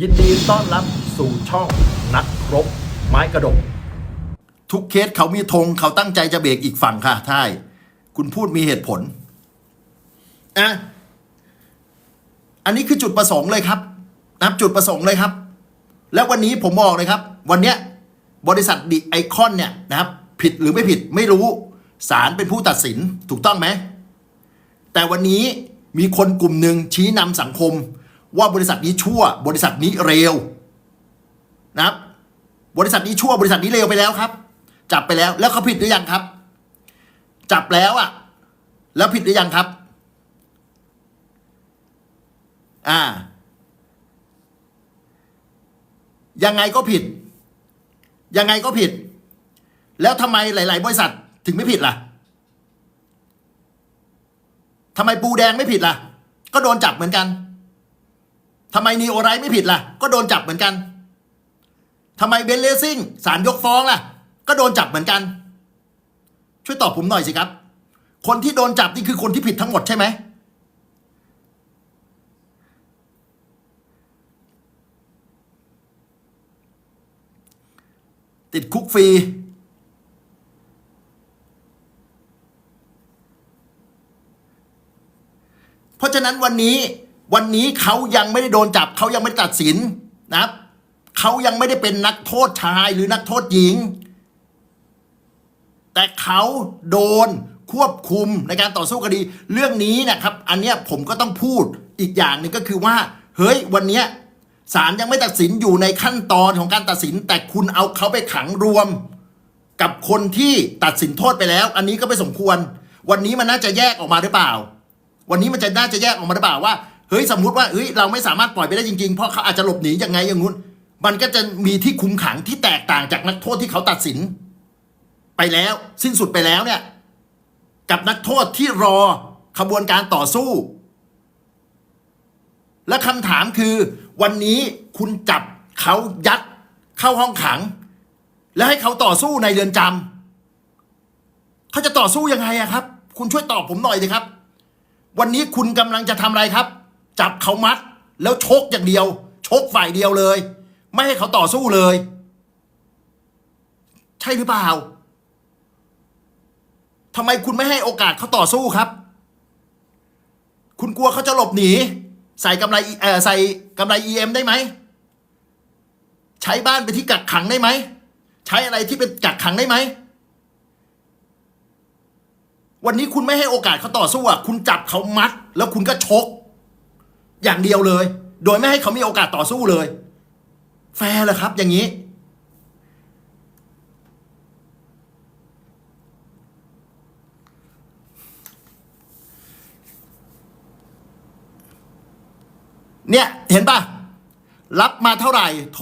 ยินดีต้อนรับสู่ช่องนักรบ ไม้กระดก ทุกเคสเขามีธงเขาตั้งใจจะเบรกอีกฝั่งค่ะท่ายคุณพูดมีเหตุผลอะอันนี้คือจุดประสงค์เลยครับนับจุดประสงค์เลยครับ แล้ววันนี้ผมบอกเลยครับ วันเนี้ยบริษัทดิไอคอนเนี่ยนะครับ ผิดหรือไม่ผิดไม่รู้ศาลเป็นผู้ตัดสินถูกต้องไหมแต่วันนี้มีคนกลุ่มหนึ่งชี้นำสังคม ว่าบริษัทนี้ชั่ว บริษัทนี้เร็วนะครับ บริษัทนี้ชั่วบริษัทนี้เลวไปแล้วครับ จับไปแล้วแล้วเขาผิดหรือยังครับ จับแล้วอะแล้วผิดหรือยังครับ อ่า ยังไงก็ผิด ยังไงก็ผิด แล้วทำไมหลาย ๆ บริษัทถึงไม่ผิดล่ะทำไมปูแดงไม่ผิดล่ะ ก็โดนจับเหมือนกัน ทำไมนีโอไรไม่ผิดล่ะ ก็โดนจับเหมือนกันทำไมเบนเลซิ่งศาลยกฟ้องล่ะ ก็โดนจับเหมือนกัน ช่วยตอบผมหน่อยสิครับ คนที่โดนจับนี่คือคนที่ผิดทั้งหมดใช่ไหมติดคุกฟรี เพราะฉะนั้นวันนี้ วันนี้เขายังไม่ได้โดนจับเขายังไม่ได้ตัดสินนะครับเขายังไม่ได้เป็นนักโทษชายหรือนักโทษหญิง แต่เขาโดนควบคุมในการต่อสู้คดี เรื่องนี้นะครับ อันเนี้ยผมก็ต้องพูดอีกอย่างหนึ่งก็คือว่า เฮ้ยวันเนี้ยศาลยังไม่ตัดสินอยู่ในขั้นตอนของการตัดสิน แต่คุณเอาเขาไปขังรวม กับคนที่ตัดสินโทษไปแล้ว อันนี้ก็ไม่สมควร วันนี้มันน่าจะแยกออกมาหรือเปล่า วันนี้มันจะน่าจะแยกออกมาหรือเปล่าว่า เฮ้ยสมมุติว่าเฮ้ยเราไม่สามารถปล่อยไปได้จริงๆ เพราะเขาอาจจะหลบหนียังไงอย่างงู้น มันก็จะมีที่คุมขังที่แตกต่างจากนักโทษที่เขาตัดสิน ไปแล้วสิ้นสุดไปแล้วเนี่ย กับนักโทษที่รอขบวนการต่อสู้ และคำถามคือ วันนี้คุณจับเขายัดเข้าห้องขัง แล้วให้เขาต่อสู้ในเรือนจำเขาจะต่อสู้ยังไงอะครับ คุณช่วยตอบผมหน่อยสิครับ วันนี้คุณกำลังจะทำอะไรครับ จับเขามัด แล้วชกอย่างเดียว ชกฝ่ายเดียวเลย ไม่ให้เขาต่อสู้เลย ใช่หรือเปล่าทำไมคุณไม่ให้โอกาสเขาต่อสู้ครับ คุณกลัวเขาจะหลบหนี ใส่กำไรเออใส่กำไร EM ได้ไหม ใช้บ้านไปที่กักขังได้ไหม ใช้อะไรที่เป็นกักขังได้ไหม วันนี้คุณไม่ให้โอกาสเขาต่อสู้อะ คุณจับเขามัด แล้วคุณก็ชก อย่างเดียวเลย โดยไม่ให้เขามีโอกาสต่อสู้เลย แฟร์เหรอครับ อย่างนี้ เนี่ย เห็นปะรับมาเท่าไหร่ โถ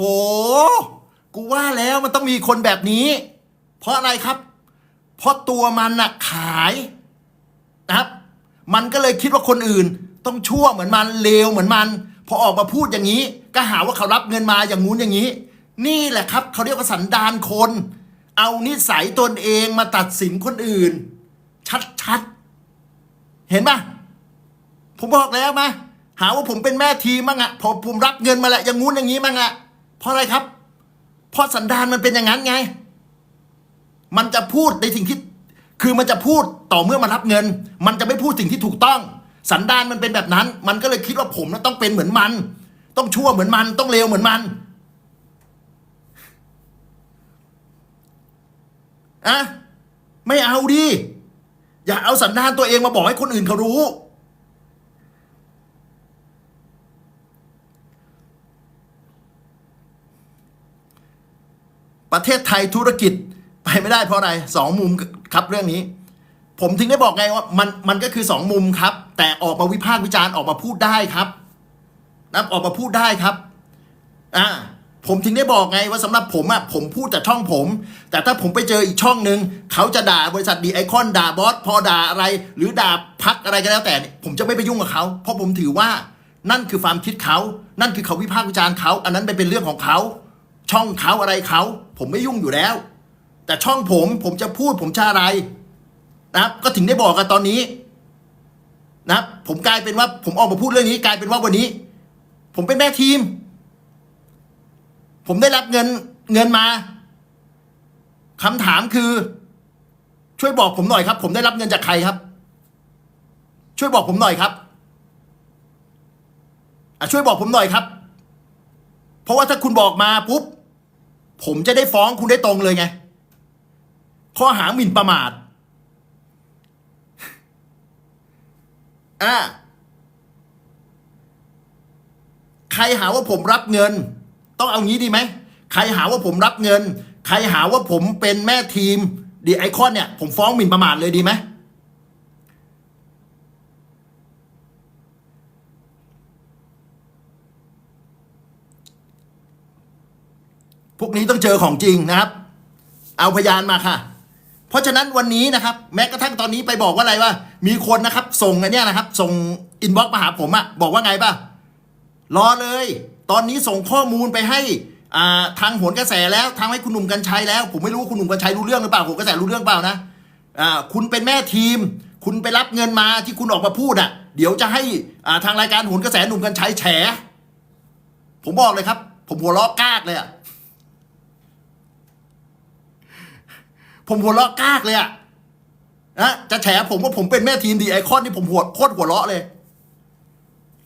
กูว่าแล้วมันต้องมีคนแบบนี้ เพราะอะไรครับ เพราะตัวมันน่ะขายนะครับ มันก็เลยคิดว่าคนอื่น ต้องชั่วเหมือนมันเลวเหมือนมัน พอออกมาพูดอย่างนี้ ก็หาว่าเขารับเงินมาอย่างงู้นอย่างนี้ นี่แหละครับเขาเรียกว่าสันดานคน เอานิสัยตนเองมาตัดสินคนอื่น ชัดๆ เห็นปะผมบอกแล้วมาหาว่าผมเป็นแม่ทีมั่งอะพอผมรับเงินมาแหล้วอย่างงู้นอย่างนี้มั่งอะเพราะอะไรครับ เพราะสันดานมันเป็นอย่างนั้นไง มันจะพูดในสิ่งที่คือมันจะพูดต่อเมื่อมันรับเงิน มันจะไม่พูดสิ่งที่ถูกต้อง สันดานมันเป็นแบบนั้น มันก็เลยคิดว่าผมนั้นต้องเป็นเหมือนมัน ต้องชั่วเหมือนมัน ต้องเลวเหมือนมันอะไม่เอาดิ อย่าเอาสันดานตัวเองมาบอกให้คนอื่นเขารู้ ประเทศไทยธุรกิจไปไม่ได้เพราะอะไรสองมุมครับเรื่องนี้ ผมถึงได้บอกไงว่ามันมันก็คือสองมุมครับ แต่ออกมาวิพากษ์วิจารณ์ออกมาพูดได้ครับนะออกมาพูดได้ครับอ่าผมถึงได้บอกไงว่าสำหรับผมอะผมพูดแต่ช่องผม แต่ถ้าผมไปเจออีกช่องหนึ่งเขาจะด่าบริษัทดีไอคอนด่าบอสพอด่าอะไร หรือด่าพักอะไรก็แล้วแต่ ผมจะไม่ไปยุ่งกับเขาเพราะผมถือว่านั่นคือความคิดเขา นั่นคือเขาวิพากษ์วิจารณ์เขาอันนั้นเป็นเรื่องของเขา ช่องเขาอะไรเขา ผมไม่ยุ่งอยู่แล้ว แต่ช่องผมผมจะพูดผมจะอะไร นะครับก็ถึงได้บอกกันตอนนี้นะครับผมกลายเป็นว่าผมออกมาพูดเรื่องนี้กลายเป็นว่าวันนี้ ผมเป็นแม่ทีม ผมได้รับเงินเงินมาคำถามคือ ช่วยบอกผมหน่อยครับ ผมได้รับเงินจากใครครับ ช่วยบอกผมหน่อยครับอะช่วยบอกผมหน่อยครับ เพราะว่าถ้าคุณบอกมาปุ๊บผมจะได้ฟ้องคุณได้ตรงเลยไง ข้อหาหมิ่นประมาท อ่าใครหาว่าผมรับเงิน ต้องเอางี้ดีไหมใครหาว่าผมรับเงิน ใครหาว่าผมเป็นแม่ทีมดีไอคอนเนี่ย ผมฟ้องหมิ่นประมาทเลยดีไหมพวกนี้ต้องเจอของจริงนะครับ เอาพยานมาค่ะ เพราะฉะนั้นวันนี้นะครับ แม้กระทั่งตอนนี้ไปบอกว่าอะไรว่า มีคนนะครับ ส่งอันเนี้ยนะครับ ส่งอินบ็อกซ์มาหาผมอะบอกว่าไงป่ะรอเลย ตอนนี้ส่งข้อมูลไปให้อ่าทางโหนกระแสแล้วทางให้คุณหนุ่มกัญชัยแล้ว ผมไม่รู้คุณหนุ่มกัญชัยรู้เรื่องหรือเปล่าโหนกระแสรู้เรื่องเปล่านะอ่าคุณเป็นแม่ทีม คุณไปรับเงินมาที่คุณออกมาพูดอะเดี๋ยวจะให้อ่าทางรายการโหนกระแสหนุ่มกัญชัยแฉผมบอกเลยครับ ผมหัวเราะกากเลยอะ ผมหัวเราะกากเลยอะนะจะแฉผมว่าผมเป็นแม่ทีมดีไอคอนนี่ผมหัวโคตรหัวเราะเลย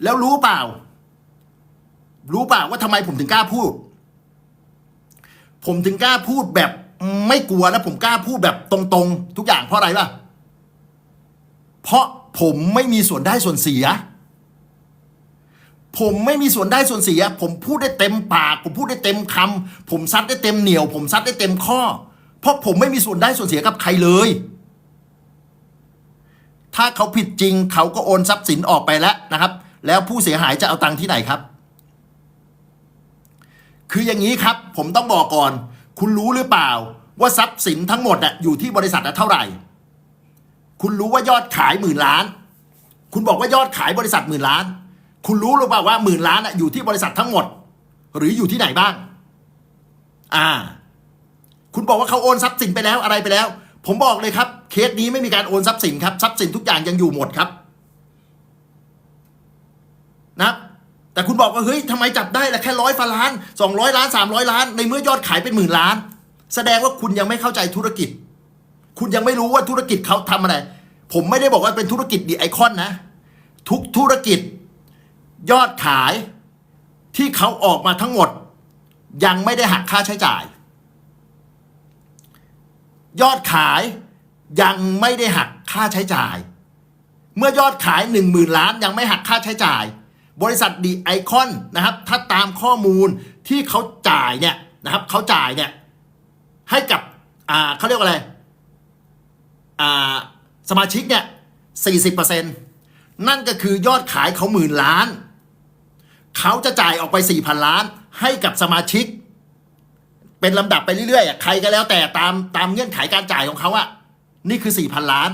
แล้วรู้เปล่า รู้เปล่าว่าทำไมผมถึงกล้าพูด ผมถึงกล้าพูดแบบไม่กลัวนะผมกล้าพูดแบบตรงๆ ทุกอย่างเพราะอะไรป่ะ เพราะผมไม่มีส่วนได้ส่วนเสีย ผมไม่มีส่วนได้ส่วนเสีย ผมพูดได้เต็มปาก ผมพูดได้เต็มคำผมซัดได้เต็มเหนียว ผมซัดได้เต็มข้อ เพราะผมไม่มีส่วนได้ส่วนเสียกับใครเลย ถ้าเขาผิดจริงเขาก็โอนทรัพย์สินออกไปแล้วนะครับ แล้วผู้เสียหายจะเอาตังค์ที่ไหนครับ คืออย่างนี้ครับ ผมต้องบอกก่อน คุณรู้หรือเปล่า ว่าทรัพย์สินทั้งหมดอะอยู่ที่บริษัทอะเท่าไหร่ คุณรู้ว่ายอดขายหมื่นล้าน คุณบอกว่ายอดขายบริษัทหมื่นล้าน คุณรู้หรือเปล่าว่าหมื่นล้านอะอยู่ที่บริษัททั้งหมด หรืออยู่ที่ไหนบ้าง อ่า คุณบอกว่าเขาโอนทรัพย์สินไปแล้วอะไรไปแล้ว ผมบอกเลยครับ เคสนี้ไม่มีการโอนทรัพย์สินครับทรัพย์สินทุกอย่างยังอยู่หมดครับ นะแต่คุณบอกว่าเฮ้ยทำไมจับได้ละแค่ร้อยฟาล้านสองร้อยล้านสามร้อยล้าน ในเมื่อยอดขายเป็นหมื่นล้าน แสดงว่าคุณยังไม่เข้าใจธุรกิจ คุณยังไม่รู้ว่าธุรกิจเขาทำอะไร ผมไม่ได้บอกว่าเป็นธุรกิจดีไอคอนนะ ทุกธุรกิจยอดขายที่เขาออกมาทั้งหมด ยังไม่ได้หักค่าใช้จ่าย ยอดขายยังไม่ได้หักค่าใช้จ่าย เมื่อยอดขาย 1 0,000 ล้านยังไม่หักค่าใช้จ่าย บริษัทดีไอคอนนะครับ ถ้าตามข้อมูลที่เขาจ่ายเนี่ยนะครับเขาจ่ายเนี่ยให้กับอ่าเขาเรียกว่าอะไรอ่าสมาชิกเนี่ย40%นั่นก็คือยอดขายเขาหมื่นล้าน เขาจะจ่ายออกไป4,000 ล้านให้กับสมาชิก เป็นลำดับไปเรื่อยๆใครก็แล้วแต่ตามตามเงื่อนไขการจ่ายของเขาอะนี่คือสี่พันล้าน